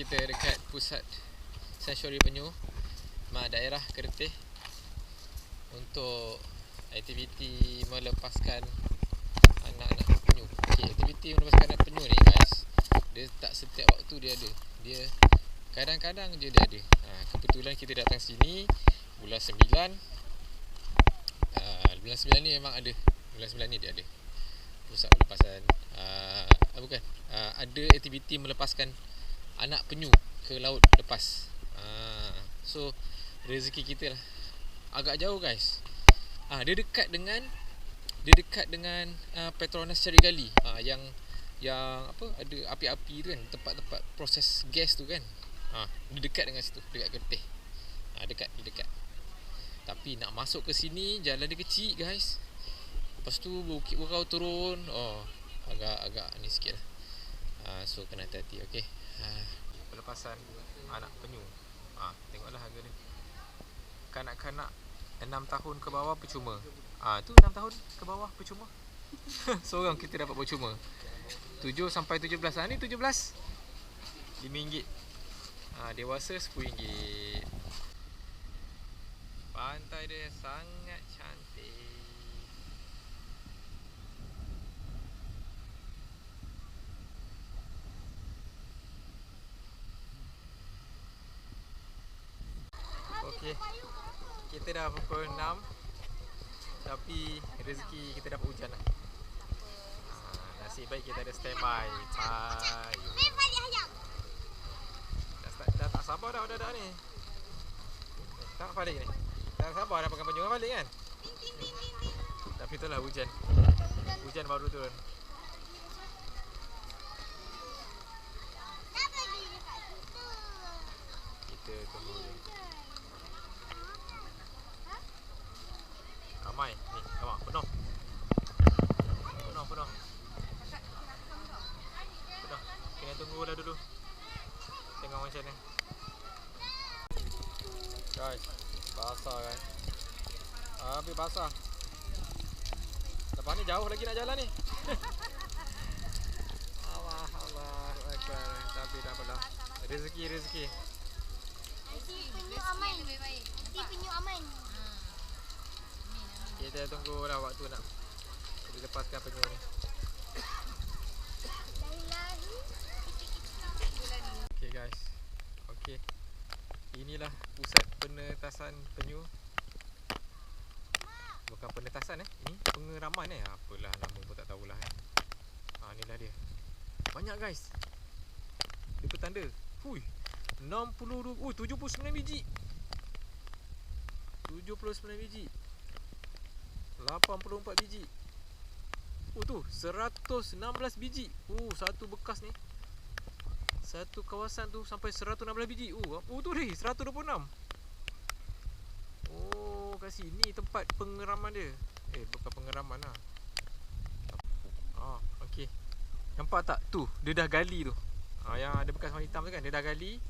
kita dekat pusat Sanctuary Penyu Ma daerah Kertih untuk aktiviti melepaskan anak-anak penyu. Okey, aktiviti melepaskan anak penyu ni guys, dia tak setiap waktu dia ada. Dia kadang-kadang je dia ada. Ha, kebetulan kita datang sini bulan 9. Uh, bulan 9 ni memang ada. Bulan 9 ni dia ada. Pusat pelepasan uh, bukan. Uh, ada aktiviti melepaskan anak penyu ke laut lepas. Uh, so rezeki kita lah agak jauh guys. Ah dia dekat dengan dia dekat dengan uh, Petronas Cari Gali. Ah yang yang apa ada api-api tu kan tempat-tempat proses gas tu kan. Ah dia dekat dengan situ, dekat Kerteh. Ah dekat, dia dekat. Tapi nak masuk ke sini jalan dia kecil guys. Lepas tu bukit Burau turun. Oh agak agak ni sikit lah. Ah so kena hati-hati okey. Ah pelepasan anak penyu. Ah tengoklah harga dia. Kanak-kanak 6 tahun ke bawah percuma. Ah tu 6 tahun ke bawah percuma. Seorang kita dapat percuma. 7 sampai 17. Ah ni 17. RM5. Ah dewasa RM10. Pantai dia sangat cantik. Okey. Kita dah pukul 6 Tapi rezeki kita dapat hujan lah. Ha, Nasib baik kita ada standby. Payu dah, start, dah tak sabar dah dah ni. Tak balik ni. Tak sabar dah pakai baju balik kan? Tapi itulah hujan. Hujan baru turun. Kita tunggu Ramai ni, nampak penuh. Penuh, penuh. Penuh. Kena tunggu dah dulu. Tengok macam ni. Guys, basah kan. Habis basah. Lepas ni jauh lagi nak jalan ni. Allah Allah. Tapi tak apalah. Rezeki rezeki. Nanti penyu aman. Nanti penyu aman. Kita tunggu lah waktu nak dilepaskan penyu ni. Okay guys. Okay. Inilah pusat penetasan penyu. Bukan penetasan eh. Ini pengeraman eh. Apalah nama pun tak tahulah eh. Ha, Inilah dia. Banyak guys. Dia bertanda Hui. 60 Oh 79 biji. 79 biji 84 biji Oh tu 116 biji Oh satu bekas ni satu kawasan tu sampai 116 biji. Oh, oh tu ni 126. Oh, kat sini tempat pengeraman dia. Eh, bukan pengeraman lah. Ah, okey. Nampak tak? Tu, dia dah gali tu. Ah, yang ada bekas warna hitam tu kan, dia dah gali.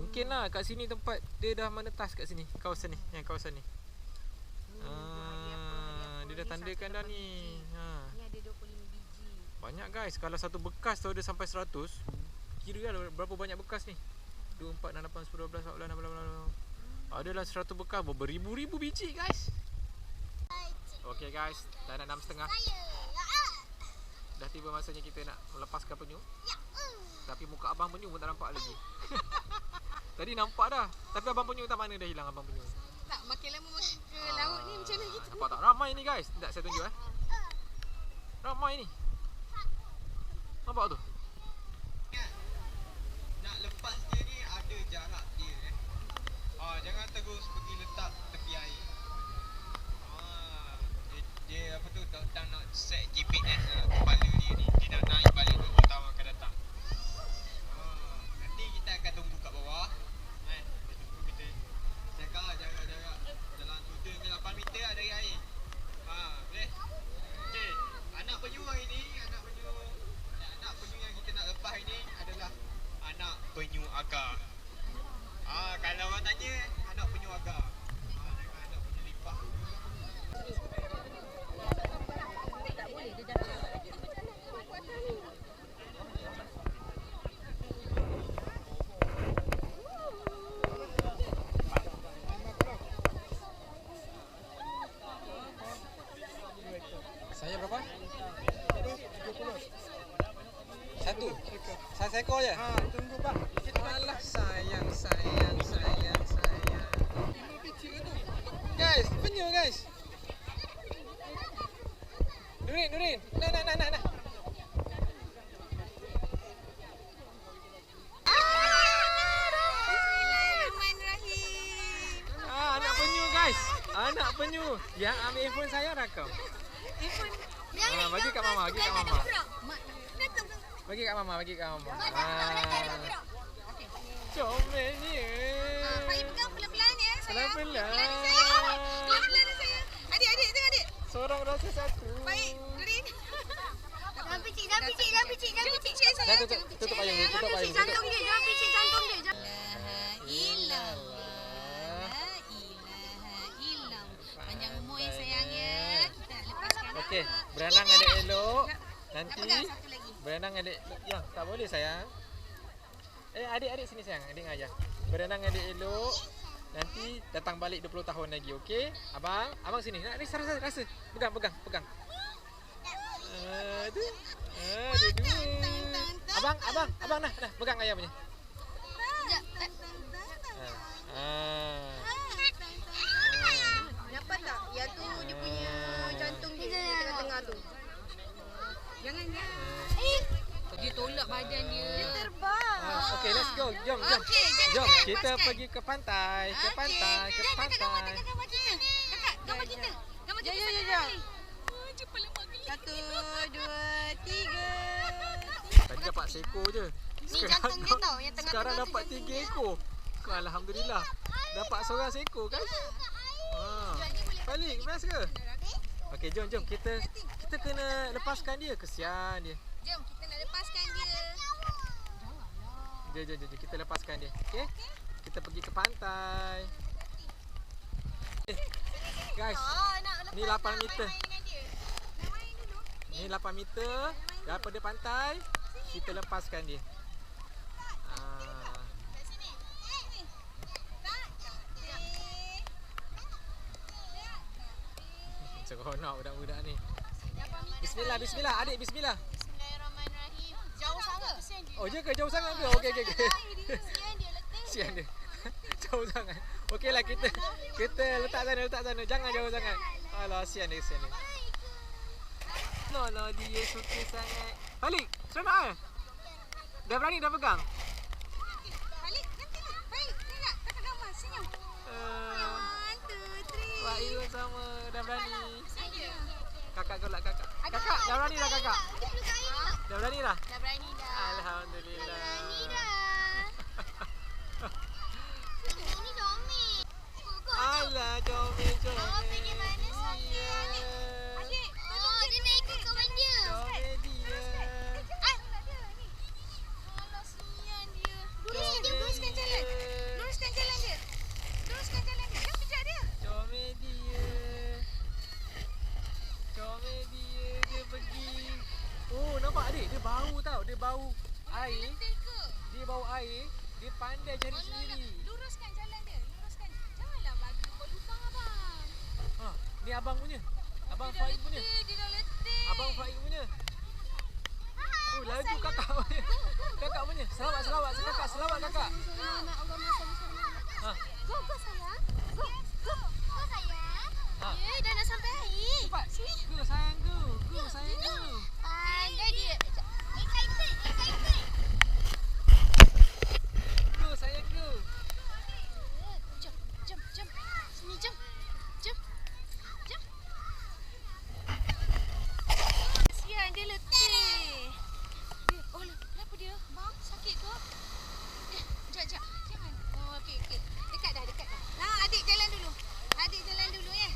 Mungkin lah kat sini tempat dia dah menetas kat sini, kawasan ni, yang kawasan ni. Dia dah tandakan dah ni. Ha. Ni ada 25 biji. Banyak guys. Kalau satu bekas tu ada sampai 100 Kira lah berapa banyak bekas ni? 2, 4, 6, 8, 10, 12, 14, 16, 17 Adalah 100 bekas Beribu-ribu biji guys. Okay guys. Dah nak 6 setengah. Dah tiba masanya kita nak melepaskan penyu. Tapi muka abang penyu pun tak nampak lagi. Tadi nampak dah. Tapi abang penyu tak mana dah hilang abang penyu Tak, makin lama makin ke laut ni macam mana gitu. Nampak tak? Ramai ni guys Tak saya tunjuk eh Ramai ni Nampak tu? nak lepas dia ni ada jarak dia eh. Ah jangan terus pergi letak tepi air. Ah dia, dia apa tu tak, tak nak set GPS lah kepala dia ni. Dia nak naik balik tu tahu akan datang. Ah nanti kita akan tunggu kat bawah. Kan? Kita tunggu kita jaga jaga jaga. Dalam 7 ke 8 meter ada air. Ha boleh. Okey. Anak penyu hari ni, anak penyu anak penyu yang Saya berapa? Satu. Satu ekor je. Ha, tunggu bang. Alah sayang sayang sayang sayang. Guys, penyu guys. Nurin, Nurin. Nah, nah, nah, nah, nah. Ah, anak penyu guys. Anak penyu. Yang ambil handphone saya rakam. Ah, bagi kat mama, bagi kat mama. Bagi kat mama, bagi kat mama. Ah. Comelnya. Pak pegang pelan-pelan ya. Pelan-pelan. Pelan-pelan ya sayang. Adik, adik, tengok adik. Seorang rasa satu. Baik, Nurin. Jangan picit, jangan picit, jangan picit, jangan picit tutup, tutup tutup. Jangan picit jantung dia, jangan picit jantung dia. Jangan- Panjang umur ya sayang ya. Kita lepaskan. Okey, berenang adik elok. Tak Nanti. Berenang adik yang tak boleh sayang. Eh adik-adik sini sayang, adik ngajar. Berenang adik elok. Nanti datang balik 20 tahun lagi, okey? Abang, abang sini. Nak rasa rasa rasa. Pegang, pegang, pegang. Aduh. Aduh. dua. Abang, abang, abang nah, nah pegang ayah punya. Ah. Yang tu dia punya jantung dia di tengah-tengah tu. Jangan ya. Tolak badan dia. Dia terbang. Ah, okey, let's go. Jom, jom. Okey, jom, Jom, kita lepaskan. pergi ke pantai, ke pantai, ke Kakak, kakak, gambar, pantai. kakak, gambar kita. Kakak, gambar kita. Gambar kita. ya, ya. Cepat lemak geli. Satu, dua, tiga. Tadi dapat seekor je. Ni jantung dia tau, yang tengah-tengah Sekarang dapat tiga ekor. Alhamdulillah. Dapat seorang seekor kan? Ha. Balik, best ke? Okey, jom jom kita kita kena lepaskan dia. Kesian dia. Jom, kita. Jom jom jom, kita lepaskan dia. Okey? Kita pergi ke pantai. Eh, guys, Oh, Ni nak 8 meter. ni 8 meter daripada pantai. Kita lepaskan dia. Ah. Sini. Sini. Seronok budak-budak ni. Bismillah, bismillah. Adik, bismillah. Dia. Oh, je ke? Jauh sangat ke? Okey, okey, okey. Dia letih. Sian dia. jauh sangat. Okeylah kita kita letak sana, letak sana. Jangan jauh sangat. Alah, sian dia, sian dia. Lola dia suka sangat. Balik. Seronok eh? Dah berani dah pegang? Balik. Nanti lah. Baik. Tengok. Kakak gambar. Senyum. Uh, One, two, three. Wah, sama. Dah berani. Dia. Kakak golak kakak. Kakak, dah berani dah kakak? Dah berani dah? Dah berani dah. Alhamdulillah. Berani dah. Ini Domi. Alah, comel, comel. Awak pergi mana saja? Iya. Adik, tolong dia nak ikut kawan dia. Comel dia. Ah. Alah, sian dia. Luruskan dia, luruskan jalan. Luruskan jalan dia. Luruskan jalan dia. Jangan pijak dia. Comel dia. Comel dia. Dia pergi. Oh, nampak adik? Dia bau tau. Dia bau air. Dia bau air. Dia pandai cari Alah, sendiri. Luruskan jalan dia. Luruskan. Janganlah bagi kau lubang abang. Ha, ni abang punya. Abang Dia Faik punya. dia dah letih. Abang Faik punya. Oh, laju kakak punya. Kakak punya. Selawat, selawat. Kakak, selawat kakak. Ha. Go, go sayang. Go, go. Go sayang. Ha. Eh, dah nak sampai air. Cepat. Go sayang, go. Go sayang, go. Pandai dia. Excited, excited. Go sayang, go. Jom, jom, jom. Sini, jom. Jom. Jom. Kasihan dia letih. Dia, oh, kenapa dia? Bang, sakit ke? Eh, jap, jap. Jangan. Oh, okey, okey. Dekat dah, dekat dah. Nah, adik jalan dulu. Adik jalan dulu ya.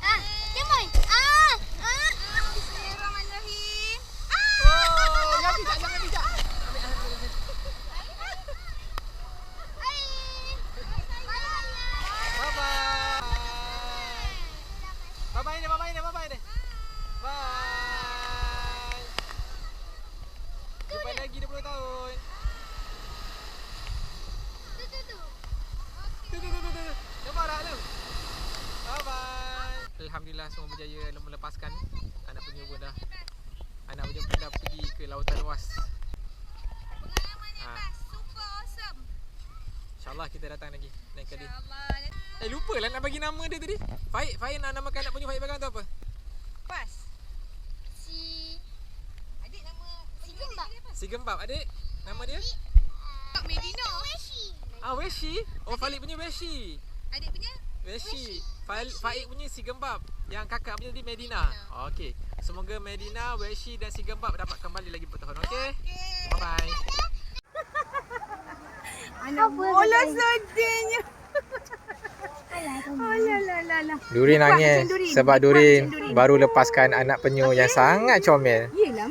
Ah, Kemoy. Ah, ah. Bismillahirrahmanirrahim. Oh, jangan bijak, jangan bijak. Ambil, ambil, ambil, ambil. Hai. Bye-bye. Bye-bye dia, bye-bye dia, bye-bye dia. Bye. Jumpa lagi 20 tahun. Tu, tu, tu. Tu, tu, tu, tu, tu. Nampak tak lu? Bye-bye. Alhamdulillah semua berjaya melepaskan anak lautan luas. Pengalaman yang Ah. best. Super awesome. InsyaAllah kita datang lagi lain kali. InsyaAllah. Eh lupa lah nak bagi nama dia tadi. Faik, Faik nak namakan anak penyu Faik Bagang tu apa? Pas. Si Adik nama Si Gembak. Si Gembab adik. Nama dia? Kak Medina. Ah Weshi. Oh Falik punya Weshi. Adik punya? Weshi. Faik, Faik punya si Gembab. Yang kakak punya tadi Medina. Oh, Okey. Semoga Medina, Weshi dan si Gembab dapat kembali lagi bertahun. Okey. Okay. Bye bye. Anak bola sedihnya. Alah lah lah lah. Duri Buat nangis Durin. sebab Durin Durin. baru lepaskan anak penyu yang sangat comel. Yelah.